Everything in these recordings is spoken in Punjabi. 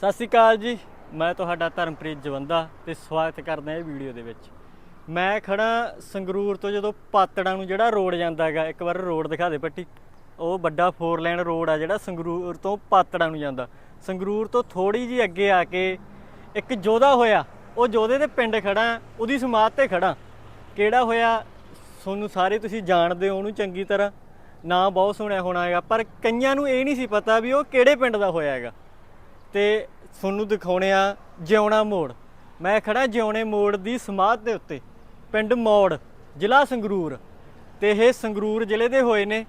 ਸਤਿ ਸ਼੍ਰੀ ਅਕਾਲ ਜੀ। ਮੈਂ ਤੁਹਾਡਾ ਧਰਮਪ੍ਰੀਤ ਜਵੰਦਾ ਤੇ ਸਵਾਗਤ ਕਰਦਾ ਇਹ ਵੀਡੀਓ ਦੇ ਵਿੱਚ। ਮੈਂ ਖੜਾ ਸੰਗਰੂਰ ਤੋਂ ਜਦੋਂ ਪਾਤੜਾਂ ਨੂੰ ਜਿਹੜਾ ਰੋਡ ਜਾਂਦਾ ਹੈਗਾ, ਇੱਕ ਵਾਰ ਰੋਡ ਦਿਖਾ ਦੇ ਪੱਟੀ। ਉਹ ਵੱਡਾ ਫੋਰ ਲਾਈਨ ਰੋਡ ਆ ਜਿਹੜਾ ਸੰਗਰੂਰ ਤੋਂ ਪਾਤੜਾਂ ਨੂੰ ਜਾਂਦਾ। ਸੰਗਰੂਰ ਤੋਂ ਥੋੜੀ ਜੀ ਅੱਗੇ ਆ ਕੇ ਇੱਕ ਜੋਧਾ ਹੋਇਆ। ਉਹ ਜੋਧੇ ਦੇ ਪਿੰਡ ਖੜਾ ਉਹਦੀ ਸਮਾਧ ਤੇ ਖੜਾ ਕਿਹੜਾ ਹੋਇਆ? ਤੁਹਾਨੂੰ ਸਾਰੇ ਤੁਸੀਂ ਜਾਣਦੇ ਹੋ ਉਹਨੂੰ ਚੰਗੀ ਤਰ੍ਹਾਂ। ਨਾਂ ਬਹੁਤ ਸੁਣਿਆ ਹੋਣਾ ਹੈਗਾ, ਪਰ ਕਈਆਂ ਨੂੰ ਇਹ ਨਹੀਂ ਸੀ ਪਤਾ ਵੀ ਉਹ ਕਿਹੜੇ ਪਿੰਡ ਦਾ ਹੋਇਆ ਹੈਗਾ। ਤੇ ਤੁਹਾਨੂੰ ਦਿਖਾਉਣੇ ਆ ਜਿਉਣਾ ਮੋੜ। ਮੈਂ ਖੜਾ ਜਿਉਣੇ ਮੋੜ ਦੀ ਸਮਾਧ ਦੇ ਉੱਤੇ, ਪਿੰਡ ਮੋੜ, ਜ਼ਿਲ੍ਹਾ ਸੰਗਰੂਰ। ਤੇ ਇਹ ਸੰਗਰੂਰ ਜ਼ਿਲ੍ਹੇ ਦੇ ਹੋਏ ਨੇ।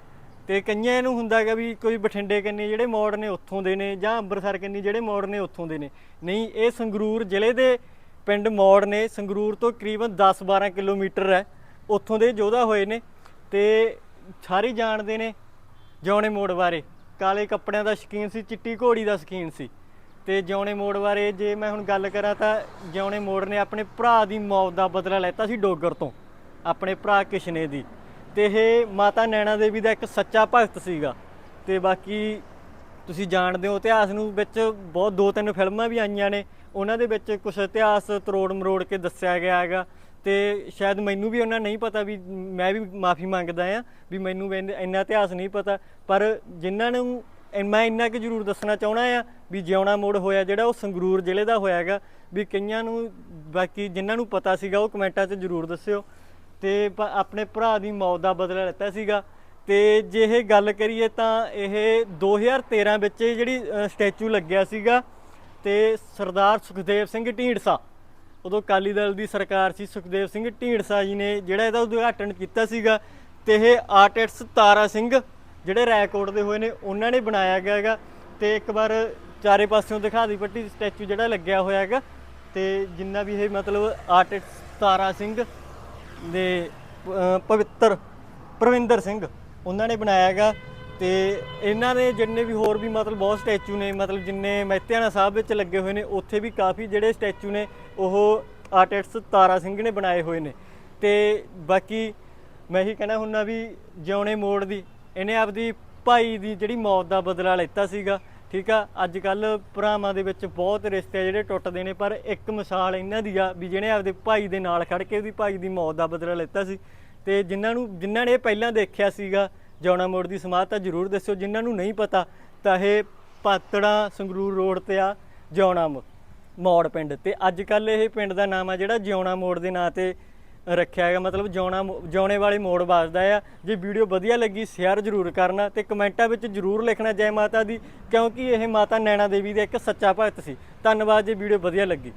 ਤੇ ਕਈਆਂ ਨੂੰ ਹੁੰਦਾ ਹੈਗਾ ਵੀ ਕੋਈ ਬਠਿੰਡੇ ਕੰਨੀ ਜਿਹੜੇ ਮੋੜ ਨੇ, ਉੱਥੋਂ ਦੇ ਨੇ, ਜਾਂ ਅੰਮ੍ਰਿਤਸਰ ਕੰਨੀ ਜਿਹੜੇ ਮੋੜ ਨੇ, ਉੱਥੋਂ ਦੇ ਨੇ। ਨਹੀਂ, ਇਹ ਸੰਗਰੂਰ ਜ਼ਿਲ੍ਹੇ ਦੇ ਪਿੰਡ ਮੋੜ ਨੇ। ਸੰਗਰੂਰ ਤੋਂ ਕਰੀਬਨ 10-12 ਕਿਲੋਮੀਟਰ ਹੈ। ਉੱਥੋਂ ਦੇ ਯੋਧਾ ਹੋਏ ਨੇ ਤੇ ਸਾਰੇ ਜਾਣਦੇ ਨੇ ਜਿਉਣੇ ਮੋੜ ਬਾਰੇ। ਕਾਲੇ ਕੱਪੜਿਆਂ ਦਾ ਸ਼ੌਕੀਨ ਸੀ, ਚਿੱਟੀ ਘੋੜੀ ਦਾ ਸ਼ੌਕੀਨ ਸੀ। ਤੇ ਜਿਉਣੇ ਮੋੜ ਬਾਰੇ ਜੇ ਮੈਂ ਹੁਣ ਗੱਲ ਕਰਾਂ ਤਾਂ ਜਿਉਣੇ ਮੋੜ ਨੇ ਆਪਣੇ ਭਰਾ ਦੀ ਮੌਤ ਦਾ ਬਦਲਾ ਲੈਤਾ ਸੀ ਡੋਗਰ ਤੋਂ, ਆਪਣੇ ਭਰਾ ਕਿਸ਼ਨੇ ਦੀ। ਤੇ ਇਹ ਮਾਤਾ ਨੈਣਾ ਦੇਵੀ ਦਾ ਇੱਕ ਸੱਚਾ ਭਗਤ ਸੀਗਾ। ਤੇ ਬਾਕੀ ਤੁਸੀਂ ਜਾਣਦੇ ਹੋ ਇਤਿਹਾਸ ਨੂੰ ਵਿੱਚ ਬਹੁਤ ਦੋ ਤਿੰਨ ਫਿਲਮਾਂ ਵੀ ਆਈਆਂ ਨੇ, ਉਹਨਾਂ ਦੇ ਵਿੱਚ ਕੁਝ ਇਤਿਹਾਸ ਤਰੋੜ ਮਰੋੜ ਕੇ ਦੱਸਿਆ ਗਿਆ ਹੈਗਾ। ਤੇ ਸ਼ਾਇਦ ਮੈਨੂੰ ਵੀ ਉਹਨਾਂ ਨਹੀਂ ਪਤਾ ਵੀ, ਮੈਂ ਵੀ ਮਾਫੀ ਮੰਗਦਾ ਆ ਵੀ ਮੈਨੂੰ ਵੀ ਇੰਨਾ ਇਤਿਹਾਸ ਨਹੀਂ ਪਤਾ, ਪਰ ਜਿਨ੍ਹਾਂ ਨੂੰ ਇ- ਮੈਂ ਇੰਨਾ ਕਿ ਜ਼ਰੂਰ ਦੱਸਣਾ ਚਾਹਣਾ ਆ ਵੀ ਜਿਉਣਾ ਮੋੜ ਹੋਇਆ ਜਿਹੜਾ ਉਹ ਸੰਗਰੂਰ ਜ਼ਿਲ੍ਹੇ ਦਾ ਹੋਇਆ ਹੈਗਾ। ਵੀ ਕਈਆਂ ਨੂੰ ਬਾਕੀ ਜਿਨ੍ਹਾਂ ਨੂੰ ਪਤਾ ਸੀਗਾ ਉਹ ਕਮੈਂਟਾਂ 'ਚ ਜ਼ਰੂਰ ਦੱਸਿਓ। ਤੇ ਆਪਣੇ ਭਰਾ ਦੀ ਮੌਤ ਦਾ ਬਦਲਾ ਲਿੱਤਾ ਸੀਗਾ। ਤੇ ਜੇ ਇਹ ਗੱਲ ਕਰੀਏ ਤਾਂ ਇਹ 2013 ਵਿੱਚ ਇਹ ਜਿਹੜੀ ਸਟੈਚੂ ਲੱਗਿਆ ਸੀਗਾ ਤੇ ਸਰਦਾਰ ਸੁਖਦੇਵ ਸਿੰਘ ਢੀਂਡਸਾ, ਉਦੋਂ ਅਕਾਲੀ ਦਲ ਦੀ ਸਰਕਾਰ ਸੀ, ਸੁਖਦੇਵ ਸਿੰਘ ਢੀਂਡਸਾ ਜੀ ਨੇ ਜਿਹੜਾ ਇਹਦਾ ਉਦਘਾਟਨ ਕੀਤਾ ਸੀਗਾ। ਤੇ ਇਹ ਆਰਟਿਸਟ ਤਾਰਾ ਸਿੰਘ ਜਿਹੜੇ ਰੈਕੋਰਡ ਦੇ ਹੋਏ ਨੇ, ਉਹਨਾਂ ਨੇ ਬਣਾਇਆ ਗਿਆ ਹੈਗਾ ਤੇ ਇੱਕ ਵਾਰ ਚਾਰੇ ਪਾਸਿਓਂ ਦਿਖਾ ਦੀ ਪੱਟੀ, ਸਟੈਚੂ ਜਿਹੜਾ ਲੱਗਿਆ ਹੋਇਆ ਹੈਗਾ ਤੇ ਜਿੰਨਾ ਵੀ ਇਹ ਮਤਲਬ ਆਰਟਿਸਟ ਤਾਰਾ ਸਿੰਘ ਦੇ ਪਵਿੱਤਰ ਪ੍ਰਵਿੰਦਰ ਸਿੰਘ, ਉਹਨਾਂ ਨੇ ਬਣਾਇਆ ਹੈਗਾ ਤੇ ਇਹਨਾਂ ਦੇ ਜਿੰਨੇ ਵੀ ਹੋਰ ਵੀ ਮਤਲਬ ਬਹੁਤ ਸਟੈਚੂ ਨੇ, ਮਤਲਬ ਜਿੰਨੇ ਮਹਿਤਿਆਣਾ ਸਾਹਿਬ ਵਿੱਚ ਲੱਗੇ ਹੋਏ ਨੇ, ਉੱਥੇ ਵੀ ਕਾਫੀ ਜਿਹੜੇ ਸਟੈਚੂ ਨੇ, ਉਹ ਆਰਟਿਸਟ ਤਾਰਾ ਸਿੰਘ ਨੇ ਬਣਾਏ ਹੋਏ ਨੇ ਤੇ ਬਾਕੀ ਮੈਂ ਇਹੀ ਕਹਿਣਾ ਹੁੰਨਾ ਵੀ ਜਿਉਣੇ ਮੋੜ ਦੀ ਇਹਨੇ ਆਪਦੀ ਭਾਈ ਦੀ ਜਿਹੜੀ ਮੌਤ ਦਾ ਬਦਲਾ ਲੈਤਾ ਸੀਗਾ, ਠੀਕ ਆ? ਅੱਜ ਕੱਲ ਭਰਾਵਾਂ ਦੇ ਵਿੱਚ ਬਹੁਤ ਰਿਸ਼ਤੇ ਆ ਜਿਹੜੇ ਟੁੱਟਦੇ ਨੇ, ਪਰ ਇੱਕ ਮਿਸਾਲ ਇਹਨਾਂ ਦੀ ਆ ਵੀ ਜਿਹਨੇ ਆਪਦੇ ਭਾਈ ਦੇ ਨਾਲ ਖੜ ਕੇ ਉਹਦੀ ਭਾਈ ਦੀ ਮੌਤ ਦਾ ਬਦਲਾ ਲੈਤਾ ਸੀ। ਤੇ ਜਿਨ੍ਹਾਂ ਨੂੰ, ਜਿਨ੍ਹਾਂ ਨੇ ਇਹ ਪਹਿਲਾਂ ਦੇਖਿਆ ਸੀਗਾ, ਜੌਣਾ ਮੋੜ ਦੀ ਸਮਾਧ ਤਾਂ ਜਰੂਰ ਦੱਸਿਓ, ਜਿਨ੍ਹਾਂ ਨੂੰ ਨਹੀਂ ਪਤਾ ਤਾਂ ਇਹ ਪਾਤੜਾ ਸੰਗਰੂਰ ਰੋਡ ਤੇ ਆ ਜੌਣਾ ਮੋ- ਮੋੜ ਪਿੰਡ। ਤੇ ਅੱਜ ਕੱਲ ਇਹ ਪਿੰਡ ਦਾ ਨਾਮ ਆ ਜਿਹੜਾ ਜਿਉਣਾ ਮੋੜ ਦੇ ਨਾਂ ਤੇ ਰੱਖਿਆ ਹੈਗਾ, ਮਤਲਬ ਜਿਉਣਾ ਮੋ- ਜਿਉਣੇ ਵਾਲੇ ਮੋੜ ਵੱਜਦਾ ਆ। ਜੇ ਵੀਡੀਓ ਵਧੀਆ ਲੱਗੀ ਸ਼ੇਅਰ ਜ਼ਰੂਰ ਕਰਨਾ ਤੇ ਕਮੈਂਟਾਂ ਵਿੱਚ ਜ਼ਰੂਰ ਲਿਖਣਾ ਜੈ ਮਾਤਾ ਦੀ, ਕਿਉਂਕਿ ਇਹ ਮਾਤਾ ਨੈਣਾ ਦੇਵੀ ਦਾ ਇੱਕ ਸੱਚਾ ਭਗਤ ਸੀ। ਧੰਨਵਾਦ ਜੇ ਵੀਡੀਓ ਵਧੀਆ ਲੱਗੀ।